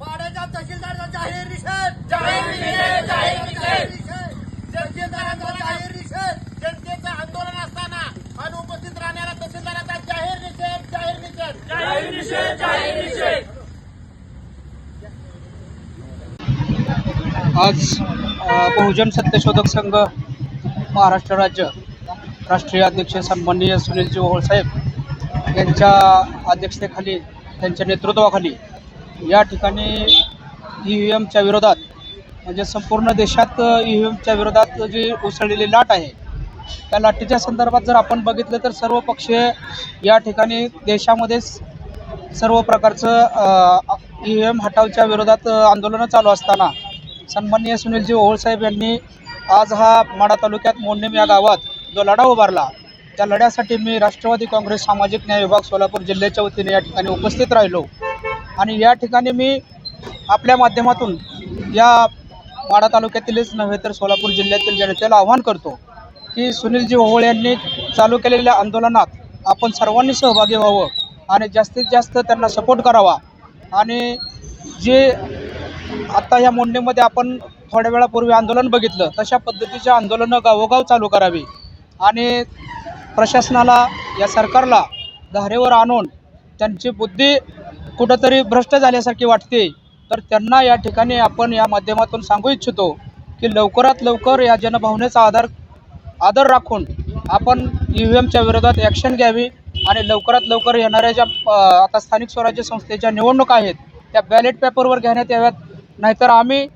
पाड्याच्या तहसीलदाराचा जाहीर निषेध. जाहीर निषेध, जाहीर निषेध. तहसीलदाराचा जाहीर निषेध. जनतेचं आंदोलन असताना अनुपस्थित राहणाऱ्या तहसीलदाराचा जाहीर निषेध जाहीर निषेध. जाहीर निषेध जाहीर निषेध. आज बहुजन सत्यशोधक संघ महाराष्ट्र राज्य राष्ट्रीय अध्यक्ष सन्माननीय सुनीलजी ओहोळ साहेब यांच्या अध्यक्षतेखाली त्यांच्या नेतृत्वाखाली या ठिकाणी ई व्ही एमच्या विरोधात म्हणजे संपूर्ण देशात ई व्ही एमच्या विरोधात जी उसळलेली लाट आहे त्या लाटेच्या संदर्भात जर आपण बघितलं तर सर्व पक्षीय या ठिकाणी देशामध्ये सर्व प्रकारचं ई व्ही एम हटावच्या विरोधात आंदोलनं चालू असताना सन्माननीय सुनीलजी ओहोळसाहेब यांनी आज हा माडा तालुक्यात मोडनेम या गावात जो लढा उभारला त्या लढ्यासाठी मी राष्ट्रवादी काँग्रेस सामाजिक न्याय विभाग सोलापूर जिल्ह्याच्या वतीने या ठिकाणी उपस्थित राहिलो. आणि या ठिकाणी मी आपल्या माध्यमातून या माडा तालुक्यातीलच नव्हे तर सोलापूर जिल्ह्यातील जनतेला आव्हान करतो की सुनीलजी ओहोळ यांनी चालू केलेल्या आंदोलनात आपण सर्वांनी सहभागी व्हावं आणि जास्तीत जास्त त्यांना सपोर्ट करावा. आणि जे आता या मोंडेमध्ये आपण थोड्या वेळापूर्वी आंदोलन बघितलं तशा पद्धतीचे आंदोलनं गावोगाव चालू करावी. आणि प्रशासनाला या सरकारला धारेवर आणून त्यांची बुद्धी कुठंतरी भ्रष्ट झाल्यासारखी वाटते तर त्यांना या ठिकाणी आपण या माध्यमातून सांगू इच्छितो की लवकरात लवकर या जनभावनेचा आधार आदर राखून आपण ई व्ही एमच्या विरोधात ॲक्शन घ्यावी आणि लवकरात लवकर येणाऱ्या ज्या आता स्थानिक स्वराज्य संस्थेच्या निवडणुका आहेत त्या बॅलेट पेपरवर घेण्यात याव्यात. नाहीतर आम्ही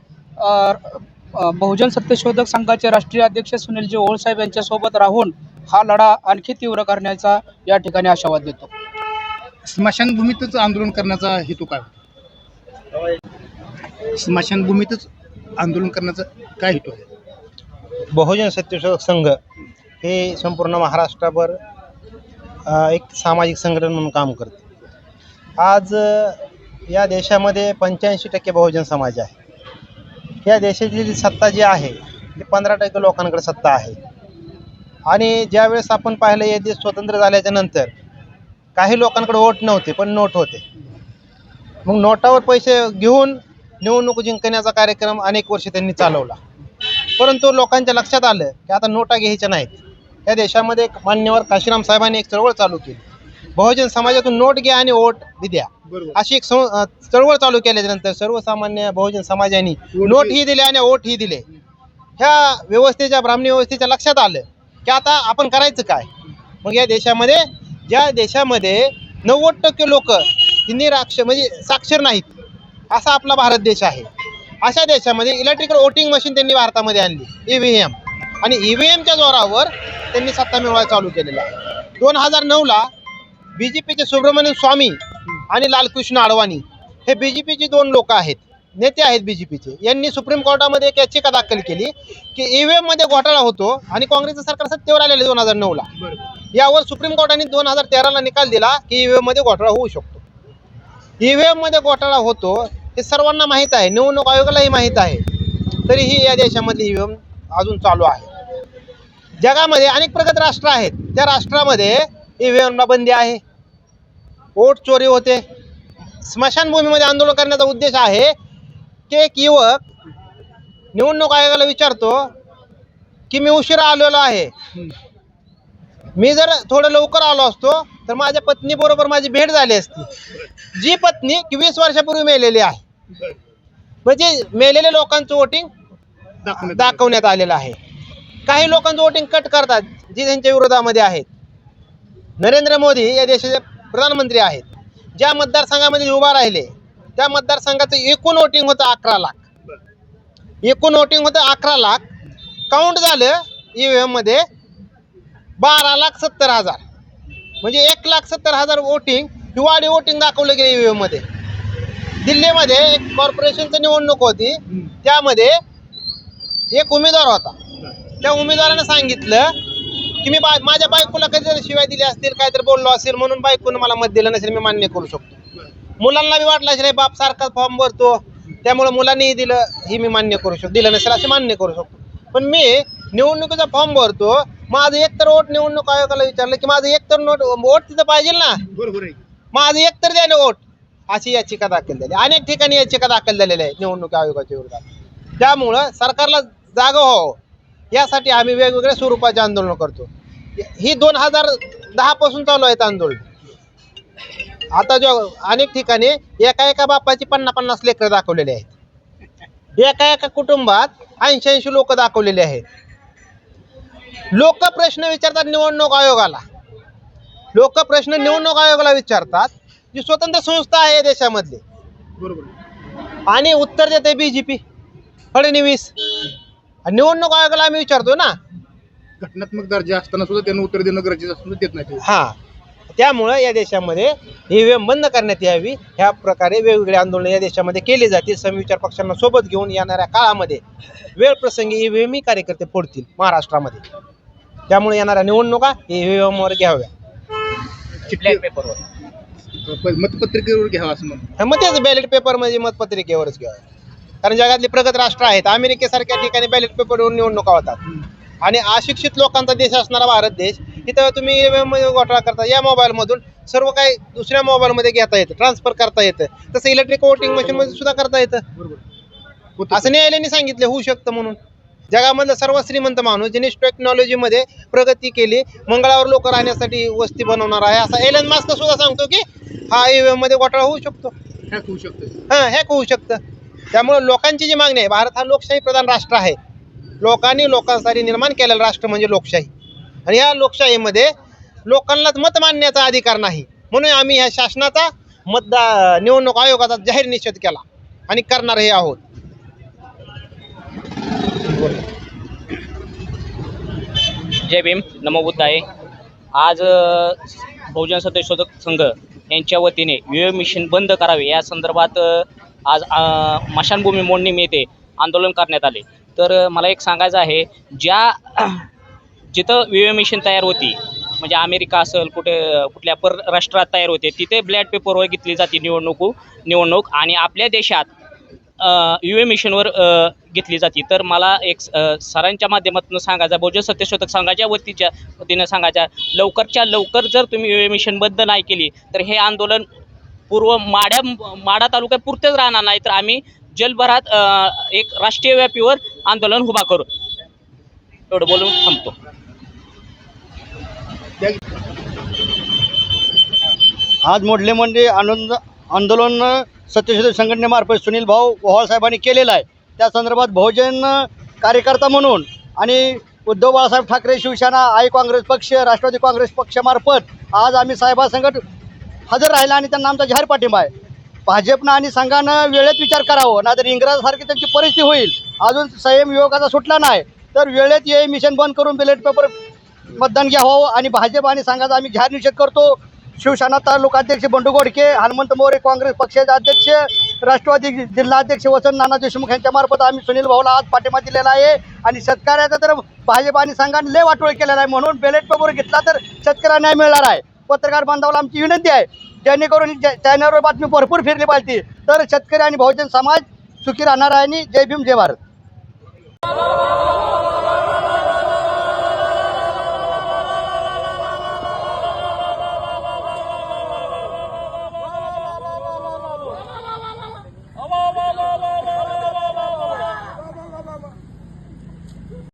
बहुजन सत्यशोधक संघाचे राष्ट्रीय अध्यक्ष सुनीलजी ओळसाहेब यांच्यासोबत राहून हा लढा आणखी तीव्र करण्याचा या ठिकाणी आशावाद देतो. स्मशानभूमीतच आंदोलन करण्याचा हेतू काय स्मशानभूमीतच आंदोलन करण्याचा काय हेतू आहे? बहुजन सत्यशोधक संघ हे संपूर्ण महाराष्ट्राभर एक सामाजिक संघटन म्हणून काम करते. आज या देशामध्ये पंच्याऐंशी टक्के बहुजन समाज आहे. या देशाची सत्ता जी आहे ती पंधरा टक्के लोकांकडे सत्ता आहे. आणि ज्यावेळेस आपण पाहिलं हे देश स्वतंत्र झाल्याच्यानंतर काही लोकांकडे वोट नव्हते पण नोट होते. मग नोटावर पैसे घेऊन निवडणूक जिंकण्याचा कार्यक्रम अनेक वर्ष त्यांनी चालवला. परंतु लोकांच्या लक्षात आलं की आता नोटा घ्यायच्या नाहीत. या देशामध्ये एक मान्यवर काशीराम साहेबांनी एक चळवळ चालू केली. बहुजन समाजातून नोट घ्या आणि वोट द्या. अशी एक चळवळ चालू केल्याच्या सर्वसामान्य बहुजन समाजाने नोट ही दिले आणि वोट ही दिले. ह्या व्यवस्थेच्या ब्राह्मणी व्यवस्थेच्या लक्षात आलं की आता आपण करायचं काय? मग या देशामध्ये ज्या देशामध्ये नव्वद टक्के लोक ही निराक्ष म्हणजे साक्षर नाहीत असा आपला भारत देश आहे. अशा देशामध्ये इलेक्ट्रिकल वोटिंग मशीन त्यांनी भारतामध्ये आणली ई व्ही एम आणि ई व्ही एमच्या जोरावर त्यांनी सत्ता मिळवायला चालू केलेला आहे. दोन हजार नऊला बी जे पीचे सुब्रमण्यम स्वामी आणि लालकृष्ण अडवाणी हे बी जे पीचे दोन लोक आहेत. नेते आहेत बी जे पीचे यांनी सुप्रीम कोर्टामध्ये एक याचिका दाखल केली की ई व्ही एममध्ये घोटाळा होतो आणि काँग्रेसचं सरकार सत्तेवर आलेलं दोन हजार नऊला. यावर सुप्रीम कोर्टाने दोन हजार तेराला निकाल दिला की ई व्ही एममध्ये घोटाळा होऊ शकतो. ई व्ही एममध्ये घोटाळा होतो हे सर्वांना माहीत आहे. निवडणूक आयोगालाही माहीत आहे. तरीही या देशामधली ई व्ही एम अजून चालू आहे. जगामध्ये अनेक प्रगत राष्ट्र आहेत. त्या राष्ट्रामध्ये ई व्ही एमला बंदी आहे. वोट चोरी होते. स्मशानभूमीमध्ये आंदोलन करण्याचा उद्देश आहे. की एक युवक निवडणूक आयोगाला विचारतो की मी उशिरा आलेलो आहे. मी जर थोडं लवकर आलो असतो तर माझ्या पत्नीबरोबर माझी भेट झाली असती. जी पत्नी की वीस वर्षापूर्वी मेलेली आहे. म्हणजे मेलेल्या लोकांचं वोटिंग दाखवण्यात आलेलं आहे. काही लोकांचं वोटिंग कट करतात जी त्यांच्या विरोधामध्ये आहेत. नरेंद्र मोदी या देशाचे प्रधानमंत्री आहेत. ज्या मतदारसंघामध्ये उभा राहिले त्या मतदारसंघाचं एकूण वोटिंग होतं अकरा लाख. एकूण वोटिंग होतं अकरा लाख. काउंट झालं ई मध्ये एममध्ये बारा लाख सत्तर हजार. म्हणजे एक लाख सत्तर हजार वोटिंग हिवाळी वोटिंग दाखवलं गेलं ई मध्ये. एममध्ये दिल्लीमध्ये एक कॉर्पोरेशनची निवडणूक होती. त्यामध्ये एक उमेदवार होता. त्या उमेदवारानं सांगितलं की मी बा माझ्या बायकोला कधी शिवाय दिली असतील काहीतरी बोललो असेल म्हणून बायकोनं मला मत दिलं नसेल मी मान्य करू शकतो. मुलांना बी वाटलं असेल बाप सारखा फॉर्म भरतो. त्यामुळे मुलांनीही दिलं ही मी मान्य करू शकतो. दिलं नसेल असे मान्य करू शकतो. पण मी निवडणुकीचा फॉर्म भरतो माझं एक तर वोट निवडणूक आयोगाला विचारलं की माझं एक तर नोट वोट तिथं पाहिजे ना? बरोबर माझं एक तर द्या ना वोट. अशी याचिका दाखल झाली. अनेक ठिकाणी याचिका दाखल झालेल्या आहेत निवडणूक आयोगाच्या विरोधात. त्यामुळं सरकारला जागं व्हावं. यासाठी आम्ही वेगवेगळ्या स्वरूपाचे आंदोलन करतो. ही दोन हजार दहा पासून चालू आहेत आंदोलन. आता जो अनेक ठिकाणी एका एका बापाची पन्नास पन्नास लेकरं दाखवलेले आहेत. एका एका कुटुंबात ऐंशी ऐंशी लोक दाखवलेले आहेत. लोक प्रश्न विचारतात निवडणूक आयोगाला. लोक प्रश्न निवडणूक आयोगाला विचारतात जी स्वतंत्र संस्था आहे देशामधली. बरोबर. आणि उत्तर देते बी जे पी फडणवीस. निवडणूक आयोगाला आम्ही विचारतो ना. घटनात्मक दर्जा असताना सुद्धा त्यांना उत्तर देणं गरजेचं असून देत नाही. हां. त्यामुळं या देशामध्ये ईव्हीएम बंद करण्यात यावी ह्या प्रकारे वेगवेगळे आंदोलन या देशामध्ये केले जातील. समविचार पक्षांना सोबत घेऊन येणाऱ्या काळामध्ये वेळ प्रसंगी ईव्हीएम ही कार्यकर्ते फोडतील महाराष्ट्रामध्ये. त्यामुळे येणाऱ्या निवडणुका ईव्हीएमवर घ्याव्या. चिठ्ठी प- मतपत्रिकेवर घ्यावं असं म्हणतो मग तेच बॅलेट पेपरमध्ये मतपत्रिकेवरच घ्यावं. कारण जगातली प्रगत राष्ट्र आहेत अमेरिकेसारख्या ठिकाणी बॅलेट पेपरवर निवडणुका होतात. आणि अशिक्षित लोकांचा देश असणारा भारत देश तिथं तुम्ही घोटाळा करता. या मोबाईलमधून सर्व काही दुसऱ्या मोबाईलमध्ये घेता येतं. ट्रान्सफर करता येतं. तसं इलेक्ट्रिक वोटिंग मशीनमध्ये सुद्धा करता येतं. असं न्यायालयाने सांगितलं होऊ शकतं म्हणून. जगामधला सर्व श्रीमंत माणूस ज्याने टेक्नॉलॉजीमध्ये प्रगती केली मंगळावर लोक राहण्यासाठी वस्ती बनवणार आहे असं एलन मास्क सुद्धा सांगतो की हा ईव्हीएममध्ये घोटाळा होऊ शकतो. हॅक होऊ शकतं. हां हॅक होऊ शकतं. त्यामुळे लोकांची जी मागणी आहे भारत हा लोकशाही प्रधान राष्ट्र आहे. लोकांनी लोकांसाठी निर्माण केलेलं राष्ट्र म्हणजे लोकशाही. आणि या लोकशाहीमध्ये लोकांनाच मत मांडण्याचा अधिकार नाही. म्हणून आम्ही ह्या शासनाचा मतदा निवडणूक आयोगाचा जाहीर निषेध केला आणि करणारही आहोत. जय भीम. नमो बुद्धाय. आज बहुजन सत्यशोधक संघ यांच्या वतीने युए मिशन बंद करावे. या संदर्भात आज मशानभूमी मोडणी येथे आंदोलन करण्यात आले. तर मला एक सांगायचं आहे ज्या जिथं विवे मिशन तयार होती म्हणजे अमेरिका असेल कुठे कुठल्या परराष्ट्रात तयार होते तिथे ब्लॅड पेपरवर घेतली जाते निवडणूक निवडणूक आणि आपल्या देशात यू ए मिशनवर घेतली जाते. तर मला एक सरांच्या माध्यमातून सांगायचं बहुजन सत्यशोधक संघाच्या वतीच्या वतीनं सांगायच्या लवकरच्या लवकर जर तुम्ही यू ए मिशन बंद नाही केली तर हे आंदोलन पूर्व माड्या माडा तालुक्यापुरतेच राहणार नाही तर आम्ही जलभरात एक राष्ट्रीय व्यापीवर आंदोलन उभा करू. एवढं बोलून थांबतो. आज मोडले म्हणजे आनंद आंदोलन सत्यशोधक संघटनेमार्फत सुनील भाऊ ओहाळ साहेबांनी केलेलं आहे. त्या संदर्भात बहुजन कार्यकर्ता म्हणून आणि उद्धव बाळासाहेब ठाकरे शिवसेना आई काँग्रेस पक्ष राष्ट्रवादी काँग्रेस पक्षामार्फत आज आम्ही साहेबासंगत हजर राहिला आणि त्यांना आमचा जाहीर पाठिंबा आहे. भाजपनं आणि संघानं वेळेत विचार करावं नाहीतर इंग्रजासारखी त्यांची परिस्थिती होईल. अजून संयम युवकाचा सुटला नाही तर वेळेत हे मिशन बंद करून बिलेट पेपर मतदान घ्यावं हो आणि भाजप आणि संघाचा आम्ही घ्या निषेध करतो. शिवसेना तालुकाध्यक्ष बंडू गोडके हनुमंत मोरे काँग्रेस पक्षाचे अध्यक्ष राष्ट्रवादी जिल्हा अध्यक्ष वसंत नाना देशमुख यांच्या मार्फत आम्ही सुनील भाऊला आज पाठिंबा दिलेला आहे. आणि शेतकऱ्याचा तर भाजप आणि संघाने लय वाटोळ केलेला आहे. म्हणून बॅलेट पेपर घेतला तर शेतकऱ्यांना न्याय मिळणार आहे. पत्रकार बांधवाला आमची विनंती आहे. जेणेकरून चॅनलवर बातमी भरपूर फिरली पाहिजे. तर शेतकरी आणि बहुजन समाज सुखी राहणार आहे आणि जय भीम जय भारत.